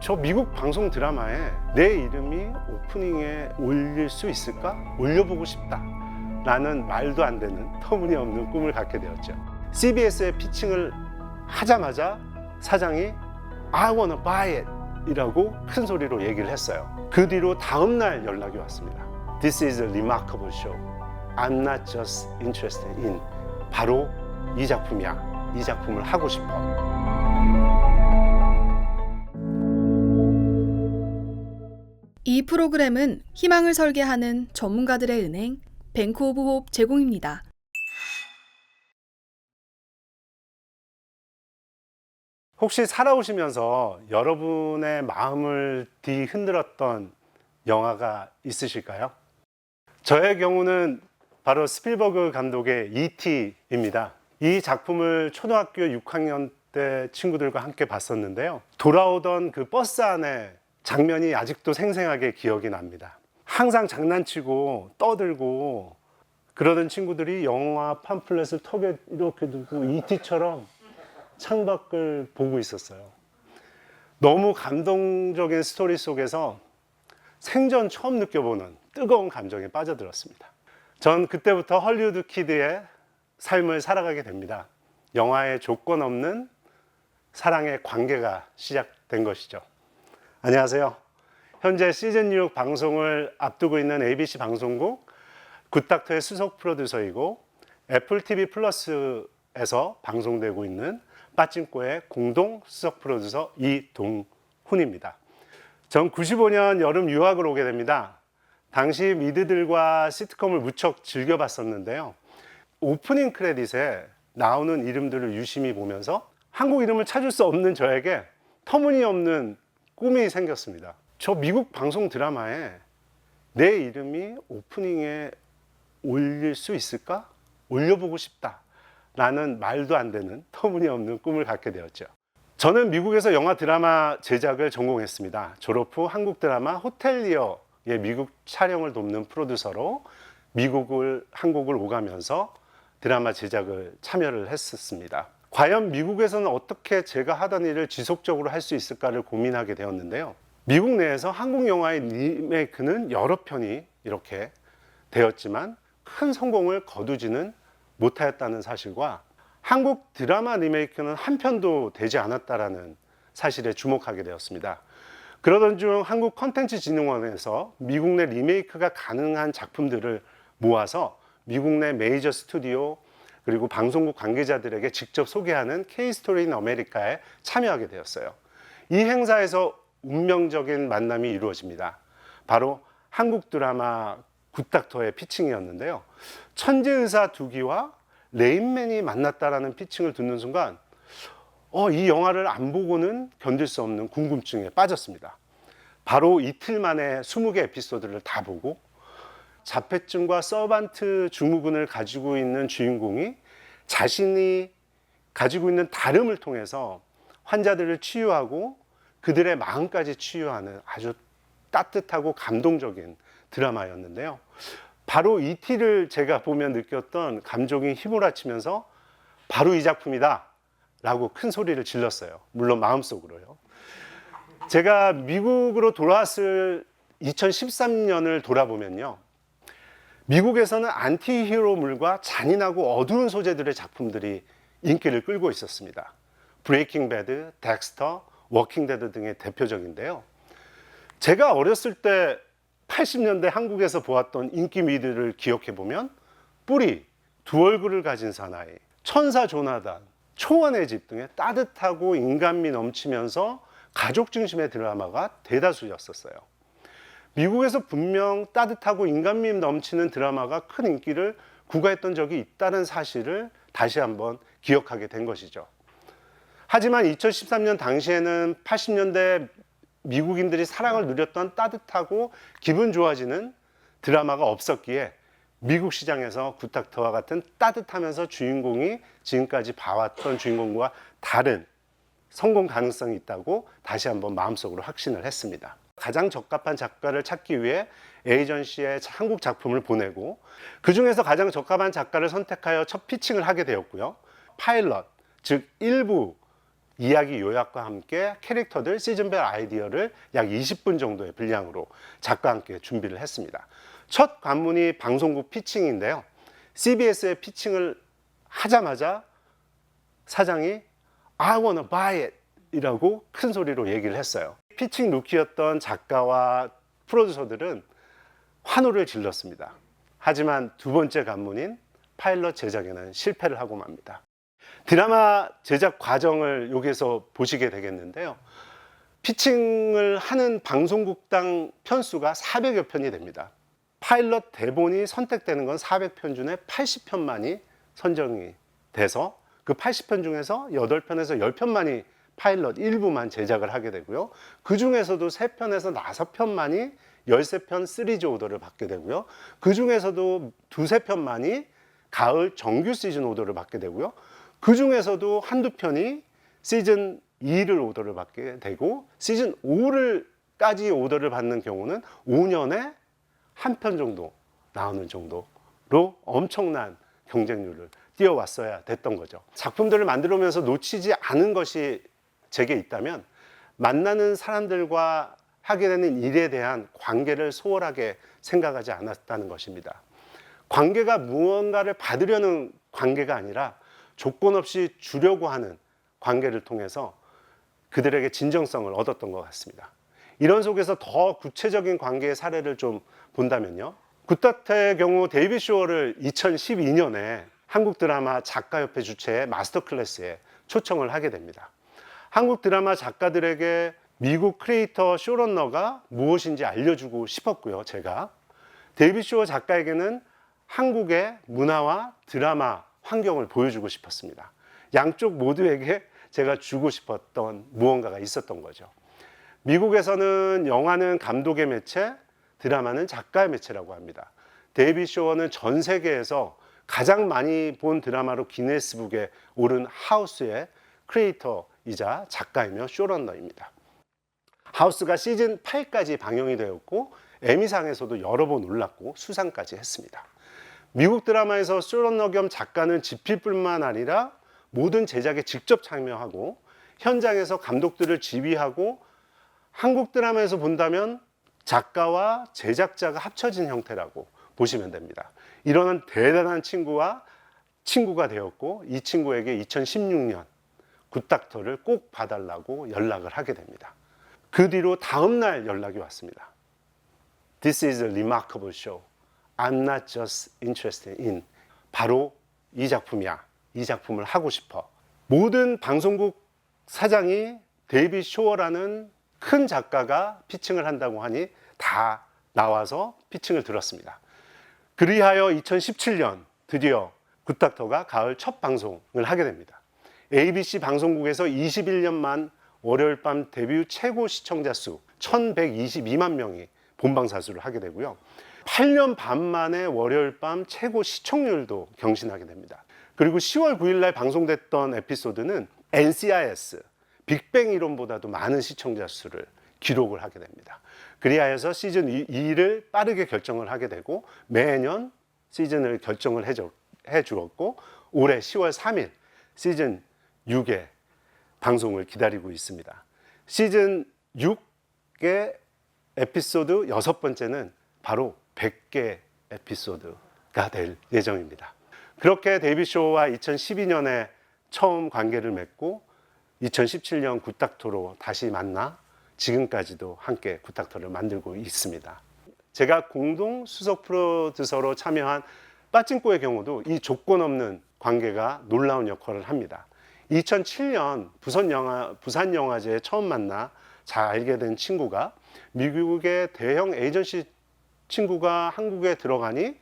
저 미국 방송 드라마에 내 이름이 오프닝에 올릴 수 있을까? 올려보고 싶다. 라는 말도 안 되는 터무니없는 꿈을 갖게 되었죠. CBS에 피칭을 하자마자 사장이 I wanna buy it 이라고 큰 소리로 얘기를 했어요. 그 뒤로 다음날 연락이 왔습니다. This is a remarkable show. I'm not just interested in. 바로 이 작품이야. 이 작품을 하고 싶어. 이 프로그램은 희망을 설계하는 전문가들의 은행 뱅크 오브 홉 제공입니다. 혹시 살아오시면서 여러분의 마음을 뒤흔들었던 영화가 있으실까요? 저의 경우는 바로 스필버그 감독의 E.T.입니다. 이 작품을 초등학교 6학년 때 친구들과 함께 봤었는데요. 돌아오던 그 버스 안에 장면이 아직도 생생하게 기억이 납니다. 항상 장난치고 떠들고 그러던 친구들이 영화 팜플렛을 턱에 이렇게 두고 E.T.처럼 창밖을 보고 있었어요. 너무 감동적인 스토리 속에서 생전 처음 느껴보는 뜨거운 감정에 빠져들었습니다. 전 그때부터 헐리우드 키드의 삶을 살아가게 됩니다. 영화의 조건 없는 사랑의 관계가 시작된 것이죠. 안녕하세요. 현재 시즌 6 방송을 앞두고 있는 ABC 방송국 굿닥터의 수석 프로듀서이고 애플 TV 플러스에서 방송되고 있는 빠찡꼬의 공동 수석 프로듀서 이동훈입니다. 전 95년 여름 유학을 오게 됩니다. 당시 미드들과 시트콤을 무척 즐겨봤었는데요. 오프닝 크레딧에 나오는 이름들을 유심히 보면서 한국 이름을 찾을 수 없는 저에게 터무니없는 꿈이 생겼습니다. 저 미국 방송 드라마에 내 이름이 오프닝에 올릴 수 있을까? 올려보고 싶다. 라는 말도 안 되는 터무니없는 꿈을 갖게 되었죠. 저는 미국에서 영화 드라마 제작을 전공했습니다. 졸업 후 한국 드라마 호텔리어의 미국 촬영을 돕는 프로듀서로 미국을 한국을 오가면서 드라마 제작을 참여를 했었습니다. 과연 미국에서는 어떻게 제가 하던 일을 지속적으로 할 수 있을까를 고민하게 되었는데요. 미국 내에서 한국 영화의 리메이크는 여러 편이 이렇게 되었지만 큰 성공을 거두지는 못하였다는 사실과 한국 드라마 리메이크는 한 편도 되지 않았다라는 사실에 주목하게 되었습니다. 그러던 중 한국 컨텐츠 진흥원에서 미국 내 리메이크가 가능한 작품들을 모아서 미국 내 메이저 스튜디오 그리고 방송국 관계자들에게 직접 소개하는 K-스토리 인 아메리카에 참여하게 되었어요. 이 행사에서 운명적인 만남이 이루어집니다. 바로 한국 드라마 굿닥터의 피칭이었는데요. 천재 의사 두기와 레인맨이 만났다라는 피칭을 듣는 순간 어, 이 영화를 안 보고는 견딜 수 없는 궁금증에 빠졌습니다. 바로 이틀 만에 20개 에피소드를 다 보고 자폐증과 서반트 증후군을 가지고 있는 주인공이 자신이 가지고 있는 다름을 통해서 환자들을 치유하고 그들의 마음까지 치유하는 아주 따뜻하고 감동적인 드라마였는데요. 바로 이 티를 제가 보면 느꼈던 감정이 휘몰아치면서 바로 이 작품이다 라고 큰 소리를 질렀어요. 물론 마음속으로요. 제가 미국으로 돌아왔을 2013년을 돌아보면요. 미국에서는 안티 히로물과 잔인하고 어두운 소재들의 작품들이 인기를 끌고 있었습니다. 브레이킹 배드, 덱스터, 워킹 데드 등의 대표적인데요. 제가 어렸을 때 80년대 한국에서 보았던 인기 미드를 기억해 보면 뿌리, 두 얼굴을 가진 사나이, 천사 조나단, 초원의 집 등의 따뜻하고 인간미 넘치면서 가족 중심의 드라마가 대다수였었어요. 미국에서 분명 따뜻하고 인간미 넘치는 드라마가 큰 인기를 구가했던 적이 있다는 사실을 다시 한번 기억하게 된 것이죠. 하지만 2013년 당시에는 80년대 미국인들이 사랑을 누렸던 따뜻하고 기분 좋아지는 드라마가 없었기에 미국 시장에서 굿닥터와 같은 따뜻하면서 주인공이 지금까지 봐왔던 주인공과 다른 성공 가능성이 있다고 다시 한번 마음속으로 확신을 했습니다. 가장 적합한 작가를 찾기 위해 에이전시에 한국 작품을 보내고 그 중에서 가장 적합한 작가를 선택하여 첫 피칭을 하게 되었고요. 파일럿, 즉 일부 이야기 요약과 함께 캐릭터들 시즌별 아이디어를 약 20분 정도의 분량으로 작가와 함께 준비를 했습니다. 첫 관문이 방송국 피칭인데요. CBS의 피칭을 하자마자 사장이 I wanna buy it 이라고 큰 소리로 얘기를 했어요. 피칭 루키였던 작가와 프로듀서들은 환호를 질렀습니다. 하지만 두 번째 관문인 파일럿 제작에는 실패를 하고 맙니다. 드라마 제작 과정을 여기서 보시게 되겠는데요. 피칭을 하는 방송국당 편수가 400여 편이 됩니다. 파일럿 대본이 선택되는 건 400편 중에 80편만이 선정이 돼서 그 80편 중에서 8편에서 10편만이 파일럿 일부만 제작을 하게 되고요. 그 중에서도 3편에서 5편만이 13편 시리즈 오더를 받게 되고요. 그 중에서도 두세 편만이 가을 정규 시즌 오더를 받게 되고요. 그 중에서도 한두 편이 시즌 2를 오더를 받게 되고 시즌 5를까지 오더를 받는 경우는 5년에 한 편 정도 나오는 정도로 엄청난 경쟁률을 띄워왔어야 됐던 거죠. 작품들을 만들어오면서 놓치지 않은 것이 제게 있다면 만나는 사람들과 하게 되는 일에 대한 관계를 소홀하게 생각하지 않았다는 것입니다. 관계가 무언가를 받으려는 관계가 아니라 조건 없이 주려고 하는 관계를 통해서 그들에게 진정성을 얻었던 것 같습니다. 이런 속에서 더 구체적인 관계의 사례를 좀 본다면요. 굿다트의 경우 데이비 쇼어를 2012년에 한국 드라마 작가협회 주최의 마스터 클래스에 초청을 하게 됩니다. 한국 드라마 작가들에게 미국 크리에이터 쇼런너가 무엇인지 알려주고 싶었고요, 제가. 데이비 쇼어 작가에게는 한국의 문화와 드라마 환경을 보여주고 싶었습니다. 양쪽 모두에게 제가 주고 싶었던 무언가가 있었던 거죠. 미국에서는 영화는 감독의 매체, 드라마는 작가의 매체라고 합니다. 데이비 쇼어는 전 세계에서 가장 많이 본 드라마로 기네스북에 오른 하우스의 크리에이터 이자 작가이며 쇼런너입니다. 하우스가 시즌 8까지 방영이 되었고 에미상에서도 여러 번 올랐고 수상까지 했습니다. 미국 드라마에서 쇼런너 겸 작가는 집필뿐만 아니라 모든 제작에 직접 참여하고 현장에서 감독들을 지휘하고 한국 드라마에서 본다면 작가와 제작자가 합쳐진 형태라고 보시면 됩니다. 이런 대단한 친구와 친구가 되었고 이 친구에게 2016년 굿닥터를 꼭 봐달라고 연락을 하게 됩니다. 그 뒤로 다음 날 연락이 왔습니다. This is a remarkable show. I'm not just interested in. 바로 이 작품이야. 이 작품을 하고 싶어. 모든 방송국 사장이 데이비 쇼어라는 큰 작가가 피칭을 한다고 하니 다 나와서 피칭을 들었습니다. 그리하여 2017년 드디어 굿닥터가 가을 첫 방송을 하게 됩니다. ABC 방송국에서 21년 만 월요일 밤 데뷔 최고 시청자 수 1122만 명이 본방사수를 하게 되고요. 8년 반 만에 월요일 밤 최고 시청률도 경신하게 됩니다. 그리고 10월 9일 날 방송됐던 에피소드는 NCIS 빅뱅 이론보다도 많은 시청자 수를 기록을 하게 됩니다. 그리하여서 시즌 2를 빠르게 결정을 하게 되고 매년 시즌을 결정을 해주, 해주었고 올해 10월 3일 시즌 6의 방송을 기다리고 있습니다. 시즌 6의 에피소드 여섯 번째는 바로 100개 에피소드가 될 예정입니다. 그렇게 데이비 쇼와 2012년에 처음 관계를 맺고 2017년 굿닥터로 다시 만나 지금까지도 함께 굿닥터를 만들고 있습니다. 제가 공동 수석 프로듀서로 참여한 빠찡꼬의 경우도 이 조건 없는 관계가 놀라운 역할을 합니다. 2007년 부산 영화 부산 영화제에 처음 만나 잘 알게 된 친구가 미국의 대형 에이전시 친구가 한국에 들어가니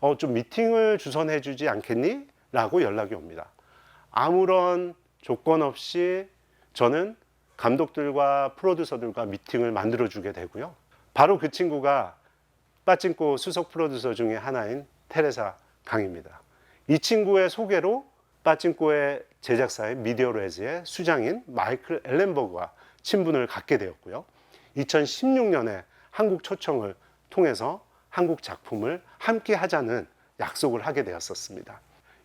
어, 좀 미팅을 주선해 주지 않겠니? 라고 연락이 옵니다. 아무런 조건 없이 저는 감독들과 프로듀서들과 미팅을 만들어 주게 되고요. 바로 그 친구가 빠찡꼬 수석 프로듀서 중에 하나인 테레사 강입니다. 이 친구의 소개로 빠찡꼬의 제작사인 미디어레즈의 수장인 마이클 엘렌버그와 친분을 갖게 되었고요. 2016년에 한국 초청을 통해서 한국 작품을 함께 하자는 약속을 하게 되었었습니다.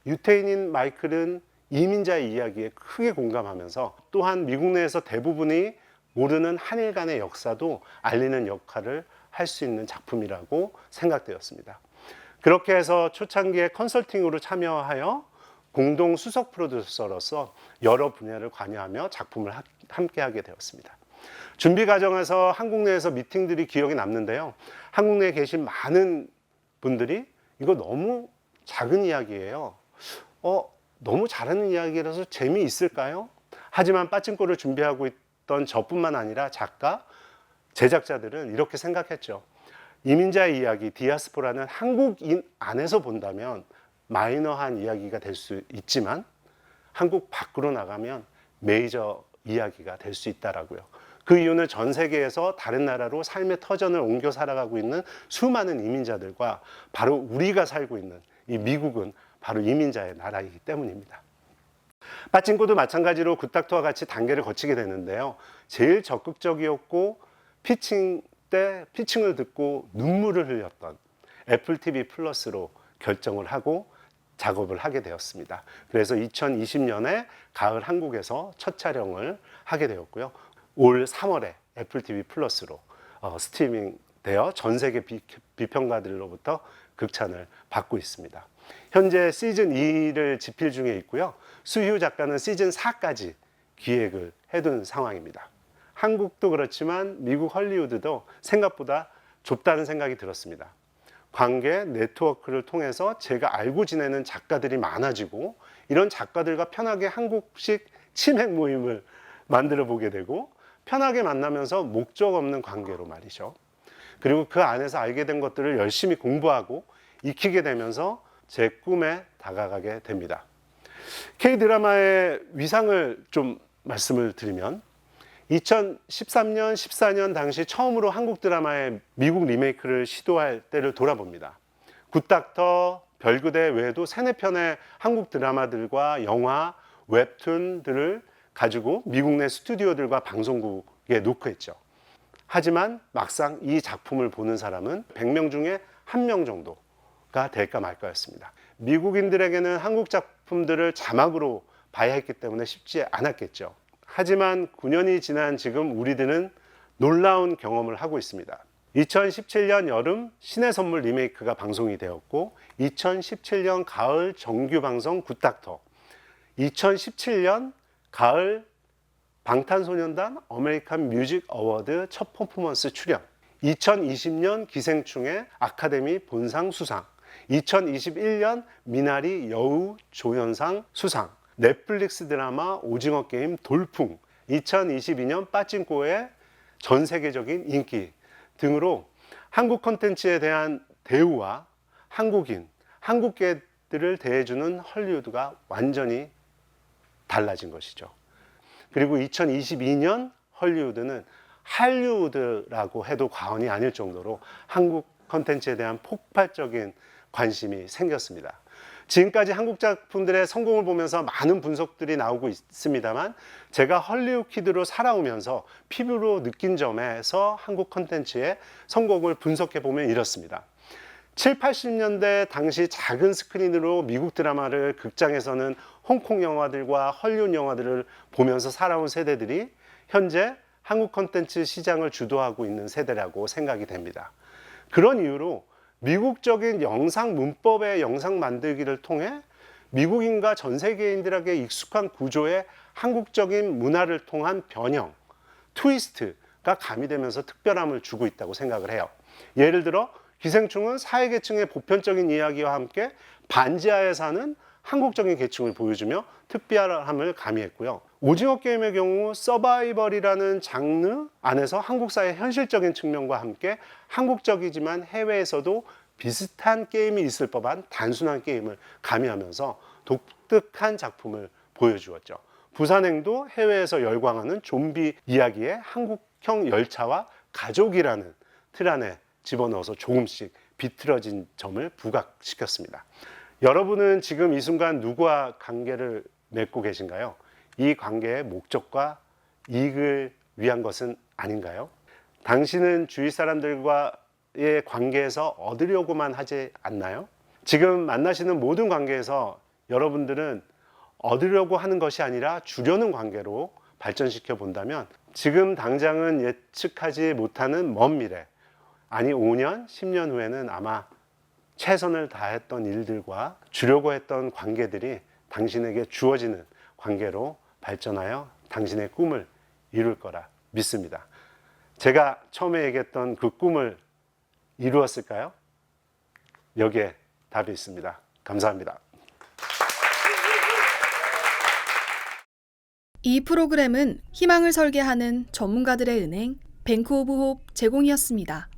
유태인인 마이클은 이민자의 이야기에 크게 공감하면서 또한 미국 내에서 대부분이 모르는 한일 간의 역사도 알리는 역할을 할 수 있는 작품이라고 생각되었습니다. 그렇게 해서 초창기에 컨설팅으로 참여하여 공동 수석 프로듀서로서 여러 분야를 관여하며 작품을 하- 함께 하게 되었습니다. 준비 과정에서 한국 내에서 미팅들이 기억에 남는데요. 한국 내에 계신 많은 분들이 이거 너무 작은 이야기예요. 어, 너무 잘하는 이야기라서 재미있을까요? 하지만 빠찡코를 준비하고 있던 저뿐만 아니라 작가, 제작자들은 이렇게 생각했죠. 이민자의 이야기, 디아스포라는 한국인 안에서 본다면 마이너한 이야기가 될 수 있지만 한국 밖으로 나가면 메이저 이야기가 될 수 있다라고요. 그 이유는 전 세계에서 다른 나라로 삶의 터전을 옮겨 살아가고 있는 수많은 이민자들과 바로 우리가 살고 있는 이 미국은 바로 이민자의 나라이기 때문입니다. 빠찡코도 마찬가지로 굿닥터와 같이 단계를 거치게 되는데요. 제일 적극적이었고 피칭 때 피칭을 듣고 눈물을 흘렸던 애플 TV 플러스로 결정을 하고 작업을 하게 되었습니다. 그래서 2020년에 가을 한국에서 첫 촬영을 하게 되었고요. 올 3월에 애플 TV 플러스로 어, 스트리밍 되어 전 세계 비, 비평가들로부터 극찬을 받고 있습니다. 현재 시즌 2를 집필 중에 있고요. 수휴 작가는 시즌 4까지 기획을 해둔 상황입니다. 한국도 그렇지만 미국 헐리우드도 생각보다 좁다는 생각이 들었습니다. 관계 네트워크를 통해서 제가 알고 지내는 작가들이 많아지고 이런 작가들과 편하게 한국식 치맥 모임을 만들어 보게 되고 편하게 만나면서 목적 없는 관계로 말이죠. 그리고 그 안에서 알게 된 것들을 열심히 공부하고 익히게 되면서 제 꿈에 다가가게 됩니다. K 드라마의 위상을 좀 말씀을 드리면 2013년, 14년 당시 처음으로 한국 드라마의 미국 리메이크를 시도할 때를 돌아봅니다. 굿닥터, 별그대 외에도 세네 편의 한국 드라마들과 영화, 웹툰들을 가지고 미국 내 스튜디오들과 방송국에 노크했죠. 하지만 막상 이 작품을 보는 사람은 100명 중에 한명 정도가 될까 말까였습니다. 미국인들에게는 한국 작품들을 자막으로 봐야 했기 때문에 쉽지 않았겠죠. 하지만 9년이 지난 지금 우리들은 놀라운 경험을 하고 있습니다. 2017년 여름 신의 선물 리메이크가 방송이 되었고 2017년 가을 정규 방송 굿닥터 2017년 가을 방탄소년단 아메리칸 뮤직 어워드 첫 퍼포먼스 출연 2020년 기생충의 아카데미 본상 수상 2021년 미나리 여우 조연상 수상 넷플릭스 드라마 오징어 게임 돌풍 2022년 빠찡코의 전 세계적인 인기 등으로 한국 콘텐츠에 대한 대우와 한국인, 한국계들을 대해주는 헐리우드가 완전히 달라진 것이죠. 그리고 2022년 헐리우드는 할리우드라고 해도 과언이 아닐 정도로 한국 컨텐츠에 대한 폭발적인 관심이 생겼습니다. 지금까지 한국 작품들의 성공을 보면서 많은 분석들이 나오고 있습니다만 제가 헐리우드 키드로 살아오면서 피부로 느낀 점에서 한국 컨텐츠의 성공을 분석해 보면 이렇습니다. 7, 80년대 당시 작은 스크린으로 미국 드라마를 극장에서는 홍콩 영화들과 헐리우드 영화들을 보면서 살아온 세대들이 현재 한국 컨텐츠 시장을 주도하고 있는 세대라고 생각이 됩니다. 그런 이유로 미국적인 영상 문법의 영상 만들기를 통해 미국인과 전 세계인들에게 익숙한 구조의 한국적인 문화를 통한 변형, 트위스트가 가미되면서 특별함을 주고 있다고 생각을 해요. 예를 들어 기생충은 사회계층의 보편적인 이야기와 함께 반지하에 사는 한국적인 계층을 보여주며 특별함을 가미했고요. 오징어 게임의 경우 서바이벌이라는 장르 안에서 한국 사회의 현실적인 측면과 함께 한국적이지만 해외에서도 비슷한 게임이 있을 법한 단순한 게임을 가미하면서 독특한 작품을 보여주었죠. 부산행도 해외에서 열광하는 좀비 이야기에 한국형 열차와 가족이라는 틀 안에 집어넣어서 조금씩 비틀어진 점을 부각시켰습니다. 여러분은 지금 이 순간 누구와 관계를 맺고 계신가요? 이 관계의 목적과 이익을 위한 것은 아닌가요? 당신은 주위 사람들과의 관계에서 얻으려고만 하지 않나요? 지금 만나시는 모든 관계에서 여러분들은 얻으려고 하는 것이 아니라 주려는 관계로 발전시켜 본다면 지금 당장은 예측하지 못하는 먼 미래, 아니 5년, 10년 후에는 아마 최선을 다했던 일들과 주려고 했던 관계들이 당신에게 주어지는 관계로 발전하여 당신의 꿈을 이룰 거라 믿습니다. 제가 처음에 얘기했던 그 꿈을 이루었을까요? 여기에 답이 있습니다. 감사합니다. 이 프로그램은 희망을 설계하는 전문가들의 은행 뱅크 오브 홉 제공이었습니다.